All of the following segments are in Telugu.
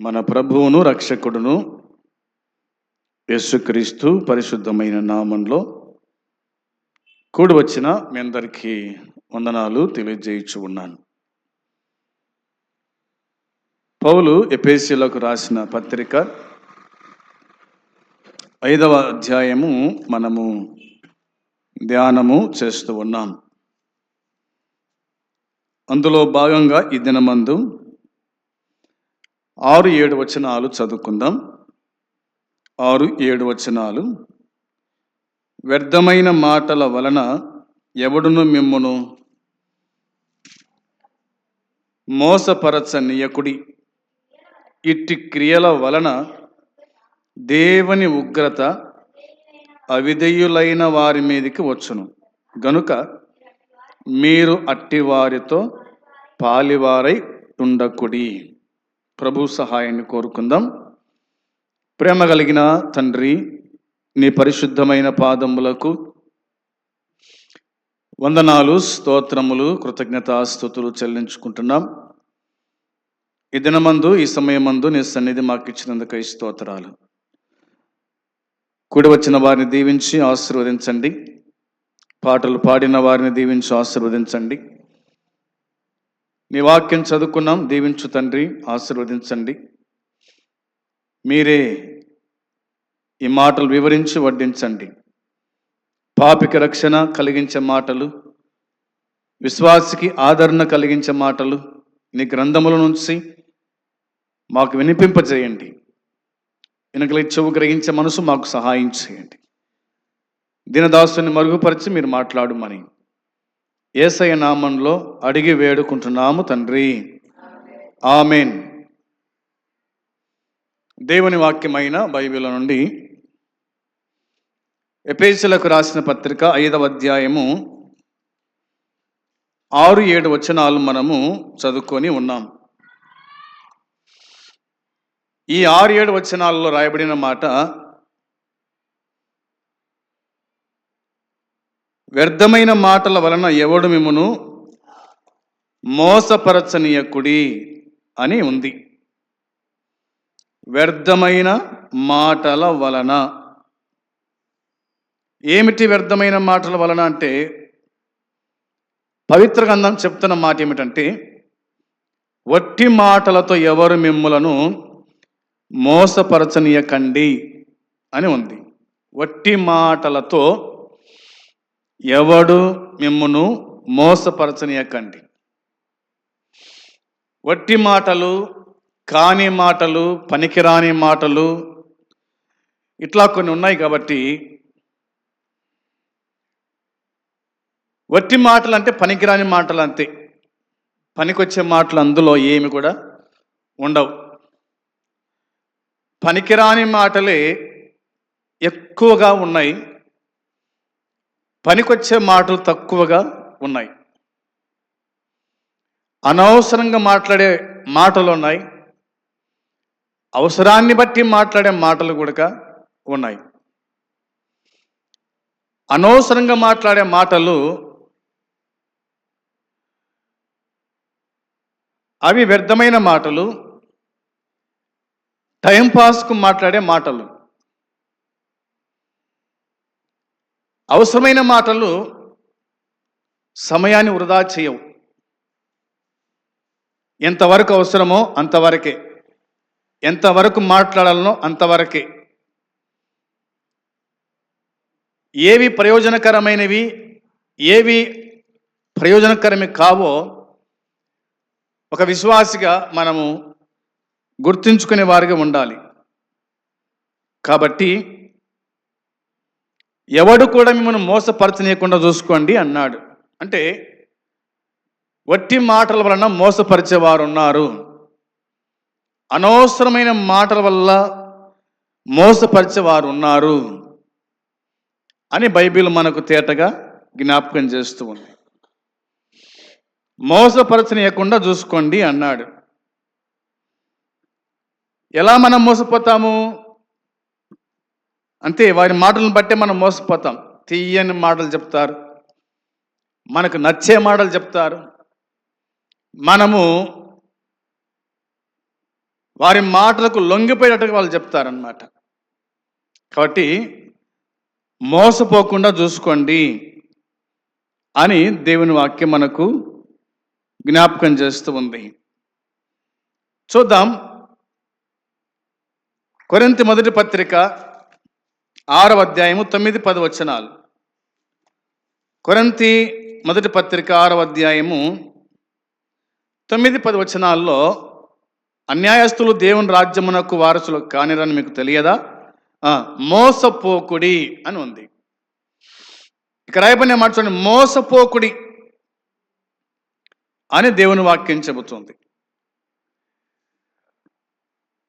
మన ప్రభువును రక్షకుడును యేసుక్రీస్తు పరిశుద్ధమైన నామంలో కూడి వచ్చిన మీ అందరికీ వందనాలు తెలియజేయచ్చు ఉన్నాను. పౌలు ఎపేసీలకు రాసిన పత్రిక ఐదవ అధ్యాయము మనము ధ్యానము చేస్తూ ఉన్నాం. అందులో భాగంగా ఈ దినమందు ఆరు ఏడు వచనాలు చదువుకుందాం. ఆరు ఏడు వచనాలు. వ్యర్థమైన మాటల వలన ఎవడును మిమ్మును? మోసపరచనీయకుడి. ఇట్టి క్రియల వలన దేవుని ఉగ్రత అవిధేయులైన వారి మీదకి వచ్చును. గనుక మీరు అట్టి వారితో పాలివారై ఉండకుడి. ప్రభు సహాయాన్ని కోరుకుందాం. ప్రేమ కలిగిన తండ్రి నీ పరిశుద్ధమైన పాదములకు వందనాలు స్తోత్రములు కృతజ్ఞతాస్తుతులు చెల్లించుకుంటున్నాం. ఈ దినమందు ఈ సమయమందు నీ సన్నిధి మాకు ఇచ్చినందుకు ఈ స్తోత్రాలు. కూడి వచ్చిన వారిని దీవించి ఆశీర్వదించండి. పాటలు పాడిన వారిని దీవించి ఆశీర్వదించండి. మీ వాక్యం చదువుకున్నాం. దీవించు తండ్రి ఆశీర్వదించండి. మీరే ఈ మాటలు వివరించి వడ్డించండి. పాపిక రక్షణ కలిగించే మాటలు విశ్వాసికి ఆదరణ కలిగించే మాటలు నీ గ్రంథముల నుంచి మాకు వినిపింపజేయండి. వెనకలి చెవు గ్రహించే మనసు మాకు సహాయం చేయండి. దీనదాసుని మరుగుపరిచి మీరు మాట్లాడుమని ఏసయ నామంలో అడిగి వేడుకుంటున్నాము తండ్రి. ఆమెన్. దేవుని వాక్యమైన బైబిల్ నుండి ఎపేసులకు రాసిన పత్రిక ఐదవ అధ్యాయము ఆరు ఏడు వచనాలు మనము చదువుకొని ఉన్నాం. ఈ ఆరు ఏడు వచనాల్లో రాయబడిన మాట వ్యర్థమైన మాటల వలన ఎవడు మిమ్మను మోసపరచనీయకుడి అని ఉంది. వ్యర్థమైన మాటల వలన. ఏమిటి వ్యర్థమైన మాటల వలన అంటే? పవిత్ర గ్రంథం చెప్తున్న మాట ఏమిటంటే వట్టి మాటలతో ఎవరు మిమ్ములను మోసపరచనీయకండి అని ఉంది. వట్టి మాటలతో ఎవడు మిమ్మును మోసపరచనీయకండి. వట్టి మాటలు కాని మాటలు పనికిరాని మాటలు ఇట్లా కొన్ని ఉన్నాయి కాబట్టి వట్టి మాటలు అంటే పనికిరాని మాటలు అంతే పనికొచ్చే మాటలు అందులో ఏమి కూడా ఉండవు. పనికిరాని మాటలే ఎక్కువగా ఉన్నాయి. పనికొచ్చే మాటలు తక్కువగా ఉన్నాయి. అనవసరంగా మాట్లాడే మాటలు ఉన్నాయి. అవసరాన్ని బట్టి మాట్లాడే మాటలు కూడా ఉన్నాయి. అనవసరంగా మాట్లాడే మాటలు అవి వ్యర్థమైన మాటలు టైంపాస్కు మాట్లాడే మాటలు. అవసరమైన మాటలు సమయాన్ని వృధా చేయవు. ఎంతవరకు అవసరమో అంతవరకే. ఎంతవరకు మాట్లాడాలనో అంతవరకే. ఏవి ప్రయోజనకరమైనవి ఏవి ప్రయోజనకరమే కావో ఒక విశ్వాసిగా మనము గుర్తుంచుకునే వారిగా ఉండాలి. కాబట్టి ఎవడు కూడా మిమ్మల్ని మోసపరచనీయకుండా చూసుకోండి అన్నాడు. అంటే వట్టి మాటల వలన మోసపరిచేవారు ఉన్నారు. అనవసరమైన మాటల వల్ల మోసపరిచేవారు ఉన్నారు అని బైబిల్ మనకు తేటగా జ్ఞాపకం చేస్తూ ఉంది. మోసపరచనీయకుండా చూసుకోండి అన్నాడు. ఎలా మనం మోసపోతాము? అంతే వారి మాటలను బట్టే మనం మోసపోతాం. తీయని మాటలు చెప్తారు. మనకు నచ్చే మాటలు చెప్తారు. మనము వారి మాటలకు లొంగిపోయేటట్టుగా వాళ్ళు చెప్తారనమాట కాబట్టి మోసపోకుండా చూసుకోండి అని దేవుని వాక్యం మనకు జ్ఞాపకం చేస్తూ ఉంది. చూద్దాం. కొరింత మొదటి పత్రిక ఆరవ అధ్యాయము తొమ్మిది పది వచనాలు. కొరంతి మొదటి పత్రిక ఆరవ అధ్యాయము తొమ్మిది పది వచనాల్లో అన్యాయస్తులు దేవుని రాజ్యమునకు వారసులు కానిరని మీకు తెలియదా? ఆ, మోసపోకుడి అని ఉంది. ఇక్కడ రాయబడిన మాట చూడండి మోసపోకుడి అని దేవుని వాక్యం చెబుతుంది.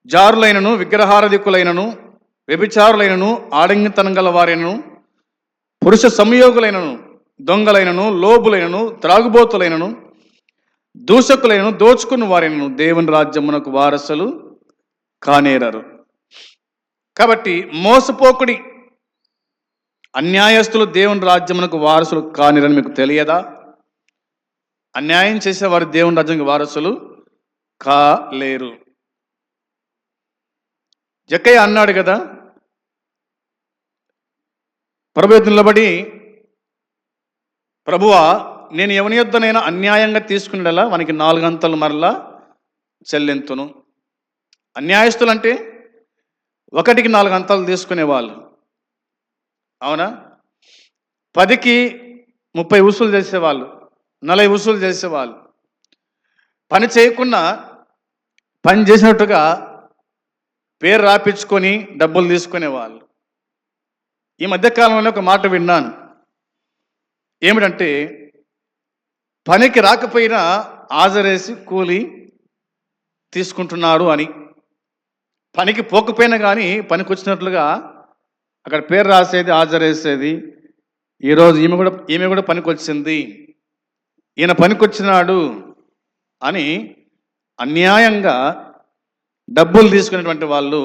జారులైనను విగ్రహారధికులైనను వ్యభిచారులైనను ఆడంగితనం గల వారైనను పురుష సంయోగులైనను దొంగలైనను లోబులైనను త్రాగుబోతులైనను దూషకులైనను దోచుకున్న వారైనను దేవుని రాజ్యమునకు వారసులు కానేరారు. కాబట్టి మోసపోకుడి అన్యాయస్తులు దేవుని రాజ్యమునకు వారసులు కానిరని మీకు తెలియదా? అన్యాయం చేసేవారు దేవుని రాజ్యానికి వారసులు కాలేరు. జక్కయ్య అన్నాడు కదా ప్రభు నిలబడి ప్రభువా నేను ఎవని యొద్దనైనా అన్యాయంగా తీసుకునేలా మనకి నాలుగంతలు మరలా చెల్లింతును. అన్యాయస్తులు అంటే ఒకటికి నాలుగు అంతలు తీసుకునేవాళ్ళు. అవునా? పదికి ముప్పై వసూలు చేసేవాళ్ళు నలభై వసూలు చేసేవాళ్ళు. పని చేయకుండా పని చేసినట్టుగా పేరు రాపించుకొని డబ్బులు తీసుకునేవాళ్ళు. ఈ మధ్యకాలంలో ఒక మాట విన్నాను. ఏమిటంటే పనికి రాకపోయినా హాజరేసి కూలి తీసుకుంటున్నారు అని. పనికి పోకపోయినా కానీ పనికి వచ్చినట్లుగా అక్కడ పేరు రాసేది హాజరేసేది. ఈరోజు ఈమె కూడా ఈమె కూడా పనికి వచ్చింది ఈయన పనికి వచ్చినాడు అని అన్యాయంగా డబ్బులు తీసుకునేటువంటి వాళ్ళు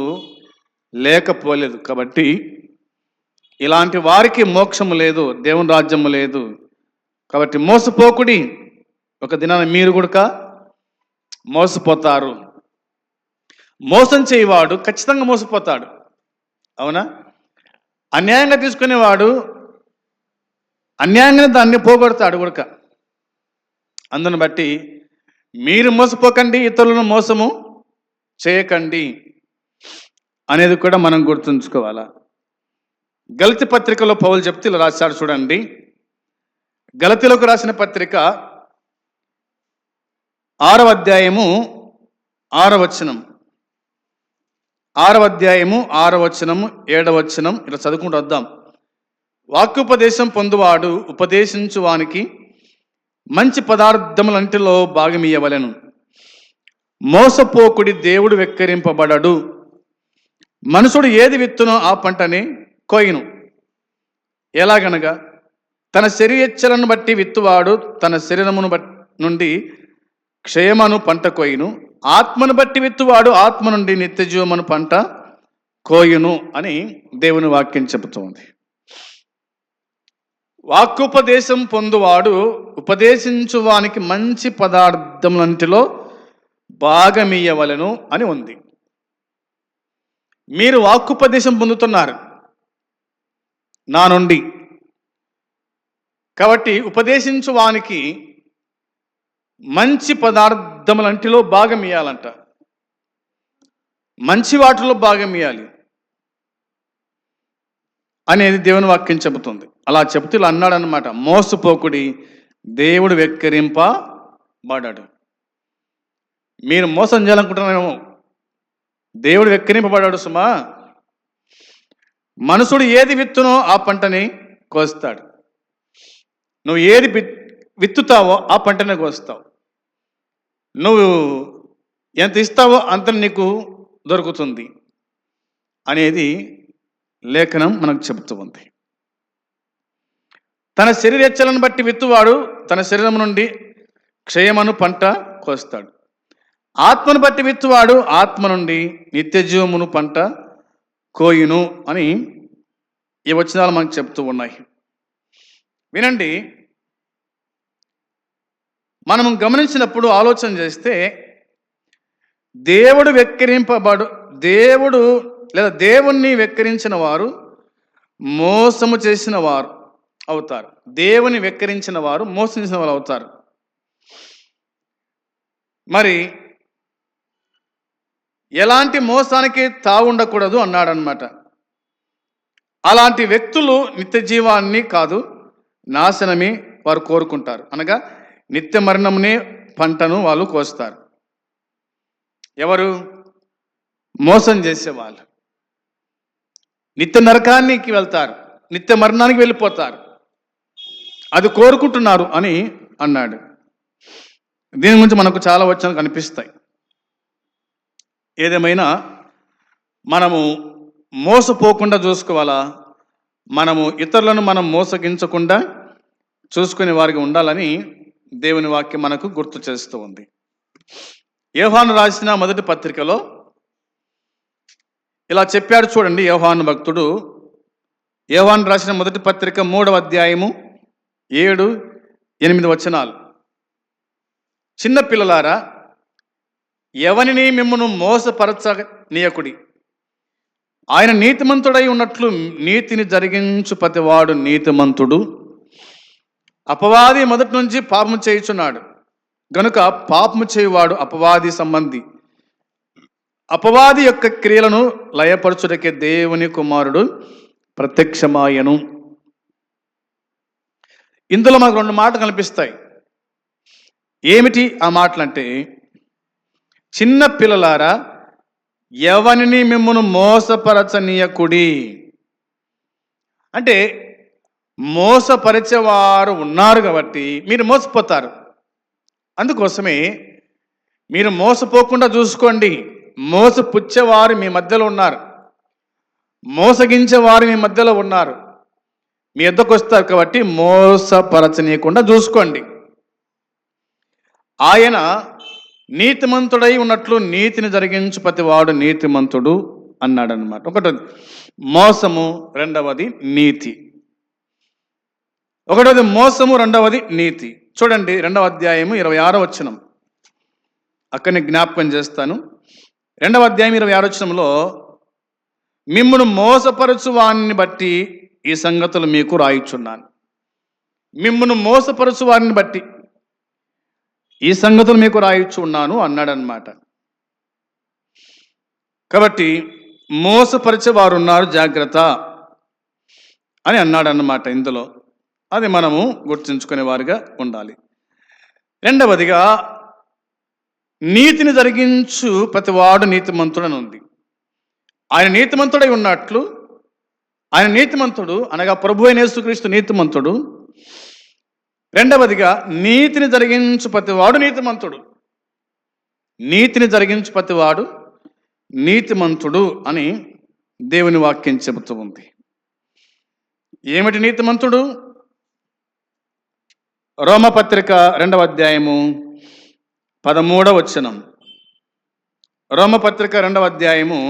లేకపోలేదు. కాబట్టి ఇలాంటి వారికి మోక్షము లేదు దేవుని రాజ్యము లేదు. కాబట్టి మోసపోకుడి ఒక దినాన మీరు కూడక మోసపోతారు. మోసం చేయవాడు ఖచ్చితంగా మోసపోతాడు. అవునా? అన్యాయంగా తీసుకునేవాడు అన్యాయంగా దాన్ని పోగొడతాడు గుడక. అందును బట్టి మీరు మోసపోకండి ఇతరులను మోసము చేయకండి అనేది కూడా మనం గుర్తుంచుకోవాలా? గలతి పత్రికలో పౌలు చెప్తే ఇలా రాశాడు చూడండి. గలతిలోకి రాసిన పత్రిక ఆరవ అధ్యాయము ఆరవచనం ఆరవ అధ్యాయము ఆరవచనము ఏడవచనం ఇలా చదువుకుంటూ వద్దాం. వాక్యోపదేశం పొందువాడు ఉపదేశించు వానికి మంచి పదార్థములంటిలో భాగమియ్యవలెను మోసపోకుడి దేవుడు వెక్కరింపబడడు. మనుషుడు ఏది విత్తునో ఆ పంటని కోయిను. ఎలాగనగా తన శరీరచ్చలను బట్టి విత్తువాడు తన శరీరమును బట్టి నుండి క్షయమను పంట కోయిను. ఆత్మను బట్టి విత్తువాడు ఆత్మ నుండి నిత్యజీవమను పంట కోయును అని దేవుని వాక్యం చెబుతోంది. వాక్కుపదేశం పొందువాడు ఉపదేశించువానికి మంచి పదార్థములంటిలో భాగమీయవలను అని ఉంది. మీరు వాక్కుపదేశం పొందుతున్నారు. నా నుండి. కాబట్టి ఉపదేశించు వానికి మంచి పదార్థములంటిలో భాగం ఇవ్వాలంట మంచి వాటిలో భాగం ఇవ్వాలి అనేది దేవుని వాక్యం చెబుతుంది. అలా చెబుతూ ఇలా అన్నాడు అనమాట మోసపోకుడి దేవుడు వెక్కిరింపబడాడు మీరు మోసం చేయాలనుకుంటున్నారేమో. దేవుడు వెక్కిరింపబడాడు సుమా. మనసుడు ఏది విత్తునో ఆ పంటని కోస్తాడు. నువ్వు ఏది విత్- విత్తుతావో ఆ పంటనే కోస్తావు. నువ్వు ఎంత ఇస్తావో అంత నీకు దొరుకుతుంది అనేది లేఖనం మనకు చెబుతూ ఉంది. తన శరీరెచ్చలను బట్టి విత్తువాడు తన శరీరం నుండి క్షయమను పంట కోస్తాడు. ఆత్మను బట్టి విత్తువాడు ఆత్మ నుండి నిత్యజీవమును పంట కోయును అని ఈ వచనాలు మనకు చెప్తూ ఉన్నాయి. వినండి. మనం గమనించినప్పుడు ఆలోచన చేస్తే దేవుడు వెక్కిరింపబడు దేవుడు లేదా దేవుణ్ణి వెక్కిరించిన వారు మోసము చేసిన వారు అవుతారు. దేవుని వెక్కిరించిన వారు మోసం చేసిన వారు అవుతారు. మరి ఎలాంటి మోసానికి తావుండకూడదు అన్నాడనమాట అలాంటి వ్యక్తులు నిత్య జీవాన్ని కాదు నాశనమే వారు కోరుకుంటారు. అనగా నిత్య మరణమునే పంటను వాళ్ళు కోస్తారు. ఎవరు? మోసం చేసేవాళ్ళు. నిత్య నరకానికి వెళ్తారు నిత్య మరణానికి వెళ్ళిపోతారు. అది కోరుకుంటున్నారు అని అన్నాడు. దీని గురించి మనకు చాలా వచనాలు కనిపిస్తాయి. ఏదేమైనా మనము మోసపోకుండా చూసుకోవాలా? మనము ఇతరులను మనం మోసగించకుండా చూసుకునే వారికి ఉండాలని దేవుని వాక్యం మనకు గుర్తు చేస్తూ ఉంది. యోహాను రాసిన మొదటి పత్రికలో ఇలా చెప్పాడు చూడండి యోహాను భక్తుడు. యోహాను రాసిన మొదటి పత్రిక మూడవ అధ్యాయము ఏడు ఎనిమిది వచనాలు. చిన్న పిల్లలారా ఎవనిని మిమ్మను మోసపరచనీయకుడి? ఆయన నీతిమంతుడై ఉన్నట్లు నీతిని జరిగించు ప్రతివాడు నీతిమంతుడు. అపవాది మొదటి నుంచి పాపము చేయుచున్నాడు. గనుక పాపము చేయువాడు అపవాది సంబంధి. అపవాది యొక్క క్రియలను లయపరచుటకే దేవుని కుమారుడు ప్రత్యక్షమాయను. ఇందులో మనకు రెండు మాటలు కనిపిస్తాయి. ఏమిటి ఆ మాటలంటే చిన్న పిల్లలారా ఎవరిని మిమ్మను మోసపరచనీయకుడి? అంటే మోసపరిచేవారు ఉన్నారు కాబట్టి మీరు మోసపోతారు. అందుకోసమే మీరు మోసపోకుండా చూసుకోండి. మోసపుచ్చేవారు మీ మధ్యలో ఉన్నారు. మోసగించేవారు మీ మధ్యలో ఉన్నారు. మీ ఎద్దకు వస్తారు కాబట్టి మోసపరచనీయకుండా చూసుకోండి. ఆయన నీతిమంతుడై ఉన్నట్లు నీతిని జరిగించు ప్రతివాడు నీతిమంతుడు అన్నాడు అనమాట ఒకటి మోసము రెండవది నీతి. ఒకటది మోసము రెండవది నీతి. చూడండి రెండవ అధ్యాయము ఇరవై ఆరో వచనం. అక్కడిని జ్ఞాపకం చేస్తాను. రెండవ అధ్యాయం ఇరవై ఆరో వచనంలో మిమ్మును మోసపరచు వారిని బట్టి ఈ సంగతులు మీకు రాయిచున్నాను. మిమ్మును మోసపరచు వారిని బట్టి ఈ సంగతులు మీకు రాయిచ్చు ఉన్నాను అన్నాడనమాట కాబట్టి మోసపరిచే వారు ఉన్నారు జాగ్రత్త అని అన్నాడన్నమాట ఇందులో. అది మనము గుర్తుంచుకునే వారిగా ఉండాలి. రెండవదిగా నీతిని జరిగించు ప్రతివాడు నీతిమంతుడని ఉంది ఆయన నీతిమంతుడై ఉన్నట్లు ఆయన నీతిమంతుడు అనగా ప్రభు అయిన యేసుక్రీస్తు నీతిమంతుడు రెండవదిగా నీతిని జరిగించు ప్రతివాడు నీతిమంతుడు. నీతిని జరిగించు ప్రతివాడు నీతిమంతుడు అని దేవుని వాక్యం చెబుతూ ఉంది. ఏమిటి నీతిమంతుడు? రోమపత్రిక రెండవ అధ్యాయము పదమూడవ వచనం. రోమపత్రిక రెండవ అధ్యాయము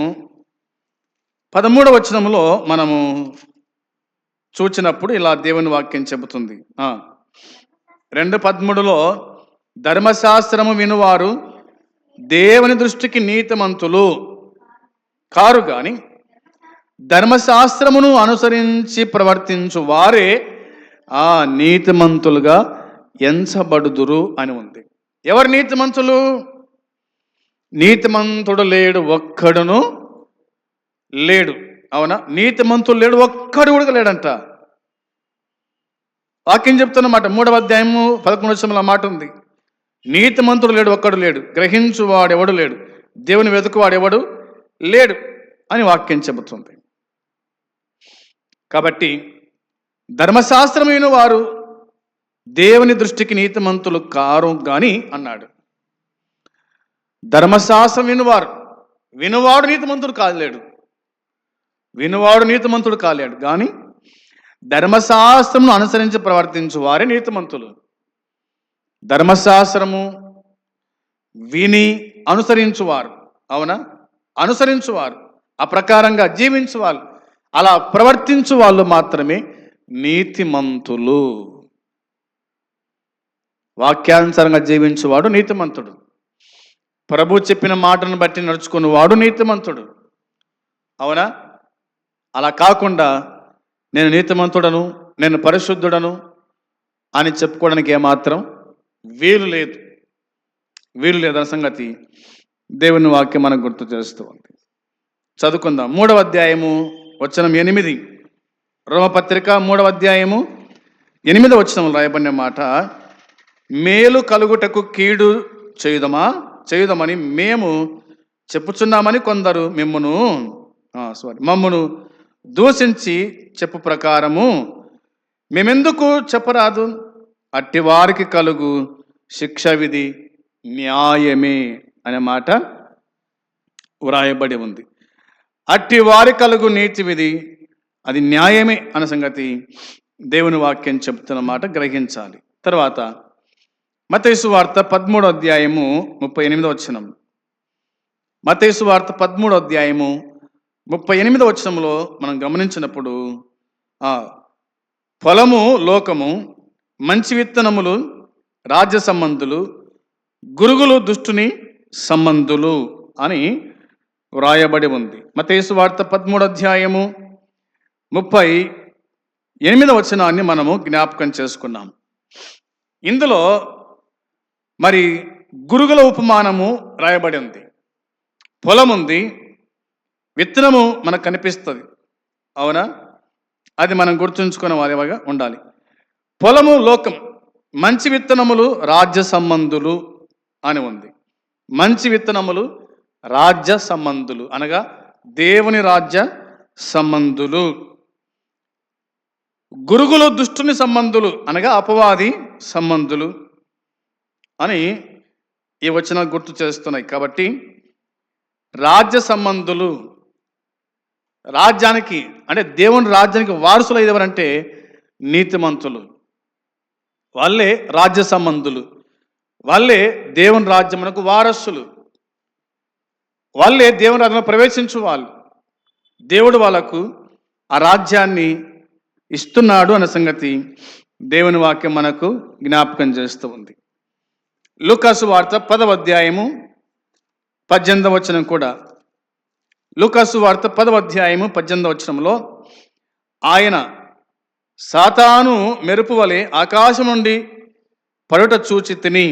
పదమూడవ వచనంలో మనము చూచినప్పుడు ఇలా దేవుని వాక్యం చెబుతుంది. రెండు పదమూడులో ధర్మశాస్త్రము వినువారు దేవుని దృష్టికి నీతిమంతులు. కారు కానీ ధర్మశాస్త్రమును అనుసరించి ప్రవర్తించు వారే ఆ నీతిమంతులుగా ఎంచబడుదురు అని ఉంది. ఎవరు నీతిమంతులు? నీతిమంతుడు లేడు ఒక్కడును లేడు. అవునా? నీతిమంతుడు లేడు ఒక్కడు కూడా లేడంట. వాక్యం చెప్తున్నమాట మూడవ అధ్యాయము పదకొండు వచ్చంలో మాట ఉంది. నీతి మంత్రుడు లేడు ఒక్కడు లేడు. గ్రహించువాడు ఎవడు లేడు. దేవుని వెతుకువాడు ఎవడు లేడు అని వాక్యం చెబుతుంది. కాబట్టి ధర్మశాస్త్రమైన వారు దేవుని దృష్టికి నీతిమంతులు కారు కానీ అన్నాడు. ధర్మశాస్త్రం వినువారు వినువాడు నీతిమంతుడు కాలేడు. వినువాడు నీతిమంతుడు కాలేడు. కానీ ధర్మశాస్త్రమును అనుసరించి ప్రవర్తించు వారే నీతిమంతులు. ధర్మశాస్త్రము విని అనుసరించువారు. అవునా? అనుసరించువారు. ఆ ప్రకారంగా జీవించువారు. అలా ప్రవర్తించు వాళ్ళు మాత్రమే నీతిమంతులు. వాక్యానుసారంగా జీవించువాడు నీతిమంతుడు. ప్రభు చెప్పిన మాటను బట్టి నడుచుకుని వాడు నీతిమంతుడు. అవునా? అలా కాకుండా నేను నీతిమంతుడను నేను పరిశుద్ధుడను అని చెప్పుకోవడానికి ఏమాత్రం వీలు లేదు. వీలు లేదన్న సంగతి దేవుని వాక్యం మనకు గుర్తు చేస్తూ ఉంది. చదువుకుందాం. మూడవ అధ్యాయము వచనం ఎనిమిది. రోమపత్రిక మూడవ అధ్యాయము ఎనిమిదవ వచనం రాయబడిన మాట మేలు కలుగుటకు కీడు చేయుదమా? చేయుదమని మేము చెప్పుచున్నామని కొందరు మిమ్మును సారీ మమ్మును దూషించి చెప్పు ప్రకారము. మేమెందుకు చెప్పరాదు? అట్టి వారికి కలుగు శిక్ష విధి న్యాయమే అనే మాట వ్రాయబడి ఉంది. అట్టివారి కలుగు నీతి విధి అది న్యాయమే అన్న సంగతి దేవుని వాక్యం చెప్తున్న మాట గ్రహించాలి. తర్వాత మతేసు వార్త పదమూడో అధ్యాయము ముప్పై ఎనిమిదో వచ్చినం మతేసు వార్త పదమూడో అధ్యాయము ముప్పై ఎనిమిది వచనంలో మనం గమనించినప్పుడు పొలము లోకము మంచి విత్తనములు రాజ్య సంబంధులు గురుగులు దుష్టుని సంబంధులు అని వ్రాయబడి ఉంది. మతేసు వార్త పదమూడు అధ్యాయము ముప్పై ఎనిమిదవ వచనాన్ని మనము జ్ఞాపకం చేసుకున్నాం. ఇందులో మరి గురుగుల ఉపమానము రాయబడి ఉంది. పొలం ఉంది విత్తనము మనకు కనిపిస్తుంది. అవునా? అది మనం గుర్తుంచుకునే వారిగా ఉండాలి. పొలము లోకం మంచి విత్తనములు రాజ్య సంబంధులు అని ఉంది. మంచి విత్తనములు రాజ్య సంబంధులు అనగా దేవుని రాజ్య సంబంధులు. గురుగులు దుష్టుని సంబంధులు అనగా అపవాది సంబంధులు అని ఈ వచనాలు గుర్తు చేస్తున్నాయి. కాబట్టి రాజ్య సంబంధులు రాజ్యానికి అంటే దేవుని రాజ్యానికి వారసులు ఎవరంటే నీతిమంతులు. వాళ్ళే రాజ్య సంబంధులు. వాళ్ళే దేవుని రాజ్యమునకు వారసులు. వాళ్ళే దేవుని రాజ్యంలో ప్రవేశించు వాళ్ళు దేవుడు వాళ్ళకు ఆ రాజ్యాన్ని ఇస్తున్నాడు అన్న సంగతి దేవుని వాక్యం మనకు జ్ఞాపకం చేస్తూ ఉంది. లూకాసు వార్త పదవ అధ్యాయము పద్దెనిమిదవ వచనం కూడా లూకాసు వార్త పదవ అధ్యాయము పద్దెనిమిదవ వచనంలో ఆయన సాతాను మెరుపు వలె ఆకాశం నుండి పడుట చూచి తిని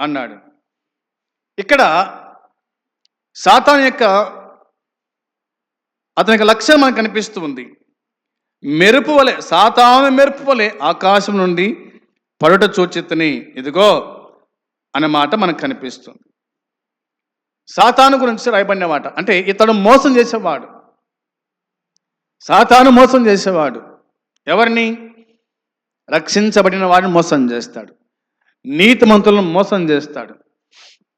అన్నాడు. ఇక్కడ సాతాన్ యొక్క అతని యొక్క లక్ష్యం మనకు కనిపిస్తూ ఉంది. మెరుపు వలె సాతాను మెరుపు వలె ఆకాశం నుండి పడుట చూచితిని ఇదిగో అనే మాట మనకు కనిపిస్తుంది. సాతాను గురించి రాయబడిన మాట అంటే ఇతడు మోసం చేసేవాడు. సాతాను మోసం చేసేవాడు. ఎవరిని? రక్షించబడిన వాడిని మోసం చేస్తాడు. నీతిమంతులను మోసం చేస్తాడు.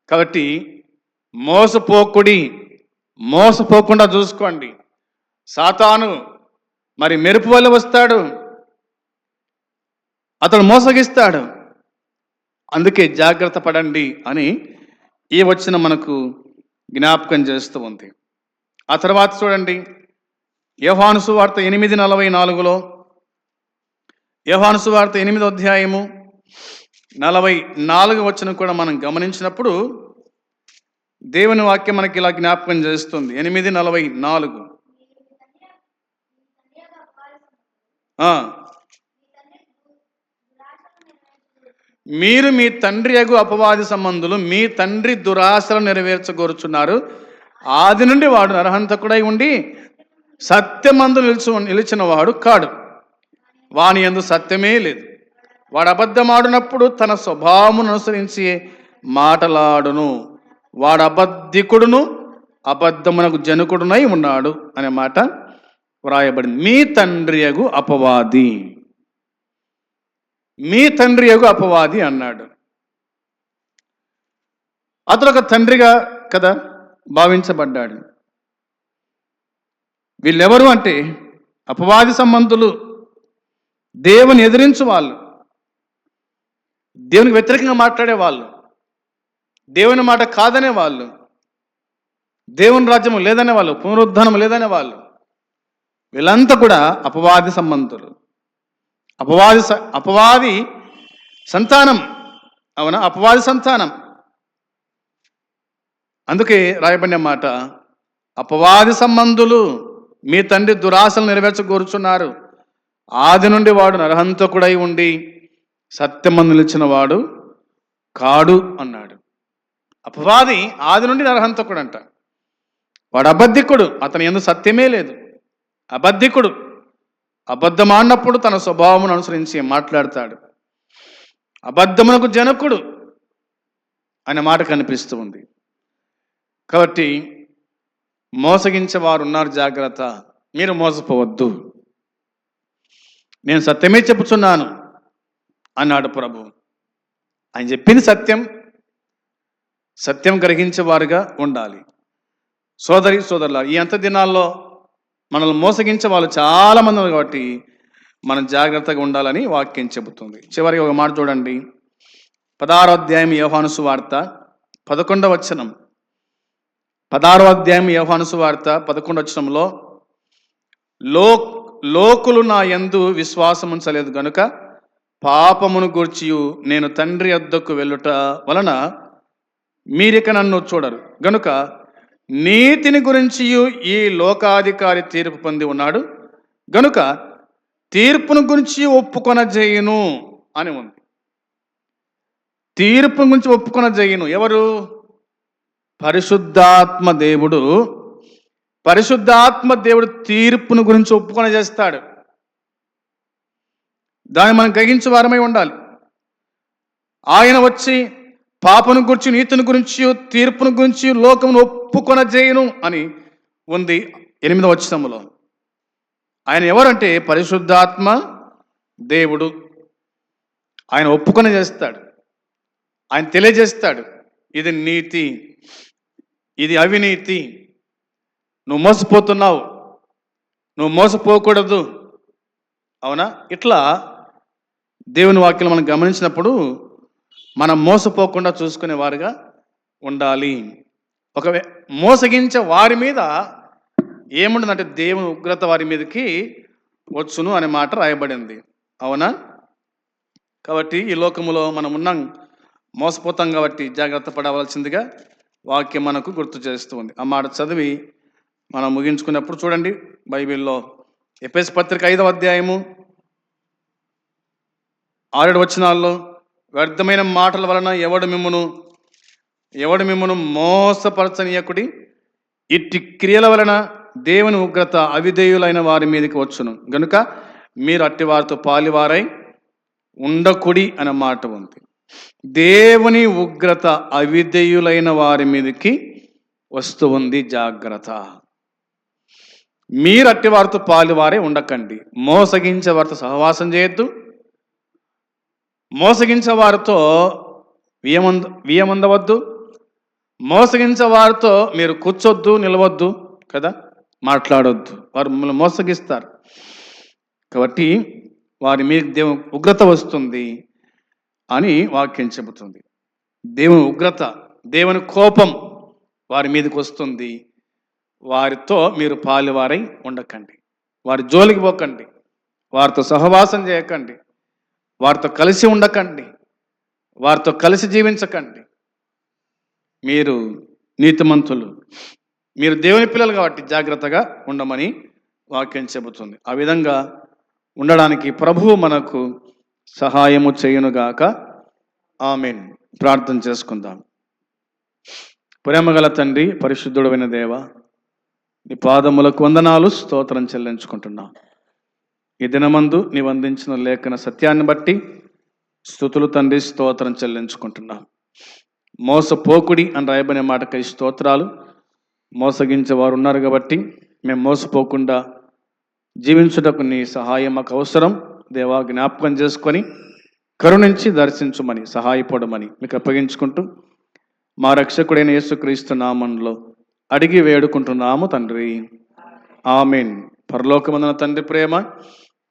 కాబట్టి మోసపోకుడి మోసపోకుండా చూసుకోండి. సాతాను మరి మెరుపు వల్ల వస్తాడు. అతడు మోసగిస్తాడు. అందుకే జాగ్రత్త పడండి అని ఈ వచ్చిన మనకు జ్ఞాపకం చేస్తూ ఉంది? ఆ తర్వాత చూడండి. యోహానుసు వార్త ఎనిమిది నలభై నాలుగులో యోహానుసు వార్త ఎనిమిది అధ్యాయము నలభై నాలుగు వచ్చిన కూడా మనం గమనించినప్పుడు దేవుని వాక్యం మనకి ఇలా జ్ఞాపకం చేస్తుంది. ఎనిమిది నలభై నాలుగు ఆ. మీరు మీ తండ్రి అగు అపవాది సంబంధులు మీ తండ్రి దురాశలు నెరవేర్చగోరుచున్నారు. ఆది నుండి వాడు నరహంతకుడై ఉండి సత్యమందు నిలుచు నిలిచిన వాడు కాడు. వాని ఎందు సత్యమే లేదు. వాడు అబద్ధమాడినప్పుడు తన స్వభావమును అనుసరించి మాటలాడును. వాడు అబద్ధికుడును అబద్ధమునకు జనకుడునై ఉన్నాడు అనే మాట వ్రాయబడింది. మీ తండ్రి అగు అపవాది. మీ తండ్రి యొక్క అపవాది అన్నాడు. అతడు ఒక తండ్రిగా కదా భావించబడ్డాడు. వీళ్ళెవరు అంటే అపవాది సంబంధులు దేవుని ఎదిరించు వాళ్ళు దేవునికి వ్యతిరేకంగా మాట్లాడే వాళ్ళు దేవుని మాట కాదనే వాళ్ళు దేవుని రాజ్యం లేదనే వాళ్ళు పునరుద్ధానం లేదనే వాళ్ళు వీళ్ళంతా కూడా అపవాది సంబంధులు. అపవాది స- అపవాది సంతానం. అవునా? అపవాది సంతానం. అందుకే రాయబడిన మాట అపవాది సంబంధులు మీ తండ్రి దురాశలు నెరవేర్చగోరుచున్నారు ఆది నుండి వాడు నరహంతకుడై ఉండి సత్యమందు నిలిచిన వాడు కాడు అన్నాడు. అపవాది ఆది నుండి నరహంతకుడు అంట వాడు అబద్ధికుడు అతని ఎందు సత్యమే లేదు. అబద్ధికుడు. అబద్ధమాడినప్పుడు తన స్వభావమును అనుసరించి మాట్లాడతాడు. అబద్ధమునకు జనకుడు అనే మాట కనిపిస్తూ ఉంది. కాబట్టి మోసగించే వారు ఉన్నారు జాగ్రత్త. మీరు మోసపోవద్దు. నేను సత్యమే చెప్పుచున్నాను అన్నాడు ప్రభు. ఆయన చెప్పింది సత్యం. సత్యం గ్రహించేవారుగా ఉండాలి. సోదరి సోదరుల ఈ అంత దినాల్లో మనల్ని మోసగించే వాళ్ళు చాలా మంది ఉన్నారు కాబట్టి మనం జాగ్రత్తగా ఉండాలని వాక్యం చెబుతుంది. చివరికి ఒక మాట చూడండి. పదహారో అధ్యాయం యోహానుసు వార్త పదకొండవ వచనం. పదహారో అధ్యాయం యోహానుసు వార్త పదకొండవ వచనంలో లో లోకులు నా యందు విశ్వాసం ఉంచలేదు గనుక పాపమును గూర్చియు నేను తండ్రి వద్దకు వెళ్ళుట వలన మీరిక నన్ను చూడరు. గనుక నీతిని గురించి ఈ లోకాధికారి తీర్పు పొంది ఉన్నాడు. గనుక తీర్పును గురించి ఒప్పుకొన చేయను అని ఉంది. తీర్పు గురించి ఒప్పుకొన చేయను ఎవరు? పరిశుద్ధాత్మ దేవుడు. పరిశుద్ధాత్మ దేవుడు తీర్పును గురించి ఒప్పుకొన చేస్తాడు దాన్ని మనం గ్రహించే వారమై ఉండాలి. ఆయన వచ్చి పాపను గురించి నీతిని గురించి తీర్పును గురించి లోకమును ఒప్పుకొన చేయను అని ఉంది ఎనిమిదవ వచ్చినములో ఆయన ఎవరంటే? పరిశుద్ధాత్మ దేవుడు. ఆయన ఒప్పుకొని చేస్తాడు. ఆయన తెలియజేస్తాడు. ఇది నీతి. ఇది అవినీతి. నువ్వు మోసపోతున్నావు. నువ్వు మోసపోకూడదు. అవునా? ఇట్లా దేవుని వాక్యం మనం గమనించినప్పుడు మనం మోసపోకుండా చూసుకునే వారుగా ఉండాలి. ఒక మోసగించే వారి మీద ఏముండదంటే దేవుని ఉగ్రత వారి మీదకి వచ్చును అనే మాట రాయబడింది. అవునా? కాబట్టి ఈ లోకములో మనం ఉన్నాం. మోసపోతాం కాబట్టి జాగ్రత్త పడవలసిందిగా వాక్యం మనకు గుర్తు చేస్తూ ఉంది. ఆ మాట చదివి మనం ముగించుకున్నప్పుడు చూడండి బైబిల్లో ఎపిఎస్ పత్రిక ఐదవ అధ్యాయము ఆరేడు వచనాల్లో వ్యర్థమైన మాటల వలన ఎవడు మిమ్మను ఎవడు మిమ్మను మోసపరచనీయకుడి? ఇట్టి క్రియల వలన దేవుని ఉగ్రత అవిధేయులైన వారి మీదకి వచ్చును. గనుక మీరు అట్టి వారితో పాలివారై ఉండకుడి అనే మాట ఉంది. దేవుని ఉగ్రత అవిధేయులైన వారి మీదకి వస్తూ ఉంది జాగ్రత్త. మీరు అట్టి వారితో పాలివారే ఉండకండి. మోసగించే వారితో సహవాసం చేయొద్దు. మోసగించే వారితో వియమంద వియమందవద్దు. మోసగించే వారితో మీరు కూర్చొద్దు నిలవద్దు కదా? మాట్లాడొద్దు. వారు మిమ్మల్ని మోసగిస్తారు. కాబట్టి వారి మీద దేవుని ఉగ్రత వస్తుంది అని వాక్యం చెబుతుంది. దేవుని ఉగ్రత దేవుని కోపం వారి మీదకి వస్తుంది. వారితో మీరు పాలువారై ఉండకండి. వారి జోలికి పోకండి. వారితో సహవాసం చేయకండి. వారితో కలిసి ఉండకండి. వారితో కలిసి జీవించకండి. మీరు నీతిమంతులు. మీరు దేవుని పిల్లలు కాబట్టి జాగ్రత్తగా ఉండమని వాక్యం చెబుతుంది. ఆ విధంగా ఉండడానికి ప్రభువు మనకు సహాయము చేయునుగాక. ఆమెన్. ప్రార్థన చేసుకుందాం. ప్రేమగల తండ్రి పరిశుద్ధుడైన దేవ నీ పాదములకు వందనాలు స్తోత్రం చెల్లించుకుంటున్నాం. ఈ దినమందు నీవందించిన లేఖన సత్యాన్ని బట్టి స్థుతులు తండ్రి స్తోత్రం చెల్లించుకుంటున్నాం. మోసపోకుడి అని రాయబడిన మాటకై స్తోత్రాలు మోసగించే వారు ఉన్నారు కాబట్టి మేము మోసపోకుండా జీవించుటకు నీ సహాయం మాకు అవసరం. దేవా జ్ఞాపకం చేసుకొని కరుణించి దర్శించమని సహాయపడమని మీకు అప్పగించుకుంటూ మా రక్షకుడైన యేసుక్రీస్తు నామంలో అడిగి వేడుకుంటున్నాము తండ్రి. ఆమెన్. పరలోకమందన తండ్రి ప్రేమ